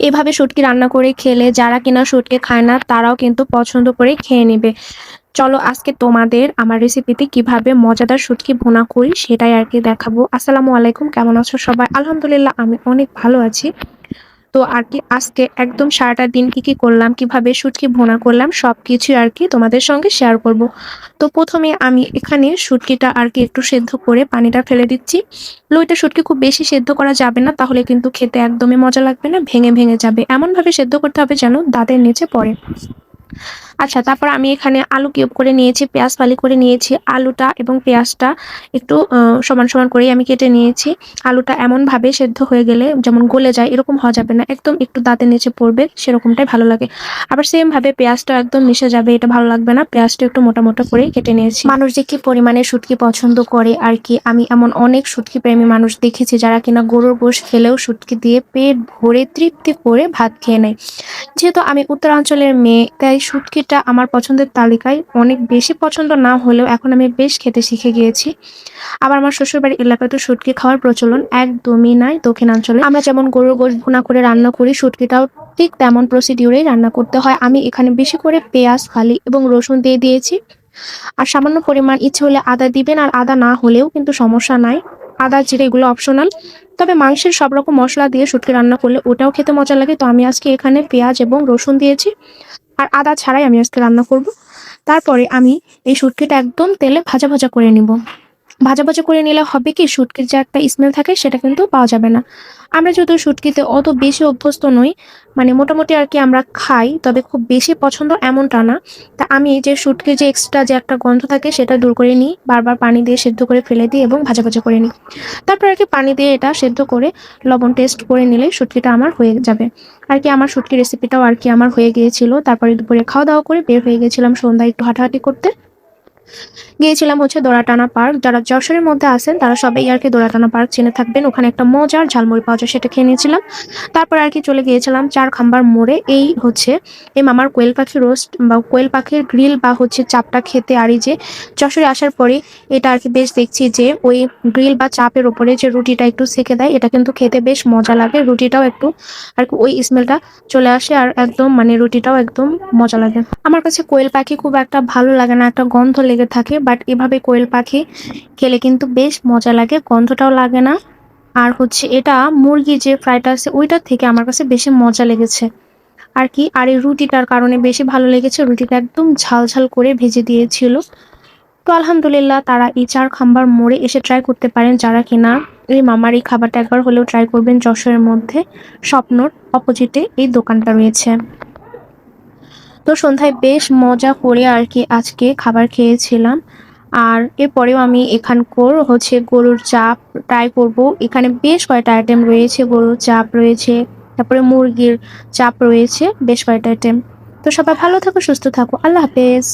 এভাবে শুটকি রান্না করে খেলে যারা কিনা সুটকি খায় না, তারাও কিন্তু পছন্দ করে খেয়ে নেবে। চলো আজকে তোমাদের আমার রেসিপিতে কীভাবে মজাদার সুটকি বোনা করি সেটাই আর কি দেখাবো। আসসালামু আলাইকুম, কেমন আছো সবাই? আলহামদুলিল্লাহ, আমি অনেক ভালো আছি। তো আর কি, আজকে একদম সারাটা দিন কি কি করলাম, কীভাবে সুটকি ভোনা করলাম সব কিছু আর কি তোমাদের সঙ্গে শেয়ার করব। তো প্রথমে আমি এখানে শুটকিটা আর কি একটু সেদ্ধ করে পানিটা ফেলে দিচ্ছি। লইটা শুটকি খুব বেশি সেদ্ধ করা যাবে না, তাহলে কিন্তু খেতে একদমই মজা লাগবে না, ভেঙে ভেঙে যাবে। এমনভাবে সেদ্ধ করতে হবে যেন দাঁতের নিচে পড়ে। আচ্ছা তারপর আমি এখানে আলু কিউব করে নিয়েছি, পেঁয়াজ ফালি করে নিয়েছি, আলুটা এবং পেঁয়াজটা একটু সমান সমান করেই আমি কেটে নিয়েছি। আলুটা এমনভাবে সেদ্ধ হয়ে গেলে যেমন গলে যায়, এরকম হওয়া যাবে না, একদম একটু দাঁতের নিচে পড়বে, সেরকমটাই ভালো লাগে। আবার সেমভাবে পেঁয়াজটা একদম মিশে যাবে, এটা ভালো লাগবে না, পেঁয়াজটা একটু মোটা মোটা কেটে নিয়েছি। মানুষ যে কি পরিমাণে শুটকি পছন্দ করে আর কি, আমি এমন অনেক শুটকি প্রেমী মানুষ দেখেছি যারা কিনা গরুর গোশ খেলেও শুটকি দিয়ে পেট ভরে তৃপ্তি করে ভাত খেয়ে নেয়। যেহেতু আমি উত্তরাঞ্চলের মেয়ে, তাই শুটকিটা আমার পছন্দের তালিকায় অনেক বেশি পছন্দ না হলেও এখন আমি বেশ খেতে শিখে গিয়েছি। আবার আমার শ্বশুরবাড়ির এলাকায় তো খাওয়ার প্রচলন একদমই নাই দক্ষিণাঞ্চলে। আমরা যেমন গরুর গোশ ভুনা করে রান্না করি, শুটকিটাও ঠিক তেমন প্রসিডিউরেই রান্না করতে হয়। আমি এখানে বেশি করে পেঁয়াজ ফালি এবং রসুন দিয়ে দিয়েছি। আর সামান্য পরিমাণ ইচ্ছে হলে আদা দিবেন আর আদা না হলেও কিন্তু সমস্যা নাই। আদা জিরে এগুলো অপশনাল তবে মাংসের সব রকম মশলা দিয়ে শুটকি রান্না করলে ওটাও খেতে মজা লাগে। তো আমি আজকে এখানে পেঁয়াজ এবং রসুন দিয়েছি। আর আদা ছাড়াই আমি আজকে রান্না করব। তারপরে আমি এই সুটকিটা একদম তেলে ভাজা ভাজা করে নিব। ভাজা ভাজা করে নিলে হবে কি? শুটকির যে একটা স্মেল থাকে, সেটা কিন্তু পাওয়া যাবে না। আমরা যেহেতু শুটকিতে অত বেশি অভ্যস্ত নই মানে মোটামুটি আর কি আমরা খাই, তবে খুব বেশি পছন্দ এমনটা না। তা আমি যে শুটকির যে এক্সট্রা যে একটা গন্ধ থাকে, সেটা দূর করে নিই, বারবার পানি দিয়ে সেদ্ধ করে ফেলে দিই এবং ভাজা ভাজা করে নিই। তারপর আর কি পানি দিয়ে এটা সেদ্ধ করে লবণ টেস্ট করে নিলে শুটকিটা আমার হয়ে যাবে। আর কি আমার শুটকি রেসিপিটাও আর কি আমার হয়ে গিয়েছিল। তারপরে দুপুরে খাওয়া দাওয়া করে বের হয়ে গেছিলাম সন্ধ্যায় একটু হাঁটাহাঁটি করতে। গিয়েছিলাম হচ্ছে দোড়াটানা পার্ক। যারা যশোরের মধ্যে আছেন, তারা সবাই আর কি দোড়াটানা পার্ক চিনে থাকবেন। ওখানে একটা মজার ঝালমুড়ি পাওয়া যায়, সেটা খেয়ে নিয়েছিলাম। তারপর আর কি চলে গিয়েছিলাম চার খাম্বার মোড়ে। এই হচ্ছে, এই মামার কোয়েল পাখি রোস্ট বা কোয়েল পাখির গ্রিল বা হচ্ছে চাপটা খেতে আর যে যশোরে আসার পরে এটা আর কি বেশ দেখছি যে ওই গ্রিল বা চাপের ওপরে যে রুটিটা একটু সেকে দেয়, এটা কিন্তু খেতে বেশ মজা লাগে। রুটিটাও একটু আর কি ওই স্মেলটা চলে আসে আর একদম মানে রুটিটাও একদম মজা লাগে। আমার কাছে কোয়েল পাখি খুব একটা ভালো লাগে না, একটা গন্ধ লেগে থাকে বাট এভাবে কোয়েল পাখি খেলে কিন্তু বেশ মজা লাগে, গন্ধটাও লাগে না। আর হচ্ছে এটা মুরগি যে ফ্রাইটা আছে, ওইটার থেকে আমার কাছে বেশি মজা লেগেছে। আর কি, আর এই রুটিটার কারণে বেশি ভালো লেগেছে, রুটিটা একদম ঝাল ঝাল করে ভেজে দিয়েছিল। তো আলহামদুলিল্লাহ, তারা এই চার খাম্বার মোড়ে এসে ট্রাই করতে পারেন, যারা কিনা এই মামার এই খাবারটা একবার হলেও ট্রাই করবেন যশোরের মধ্যে, স্বপ্নর অপোজিটে এই দোকানটা রয়েছে। তো সন্ধ্যায় বেশ মজা করে আর কি আজকে খাবার খেয়েছিলাম। আর এরপরেও আমি এখানকার হচ্ছে গরুর চাপ ট্রাই করব। এখানে বেশ কয়েকটা আইটেম রয়েছে, গরুর চাপ রয়েছে, তারপরে মুরগির চাপ রয়েছে, বেশ কয়েকটা আইটেম তো সবাই ভালো থাকো, সুস্থ থাকো। আল্লাহ হাফেজ।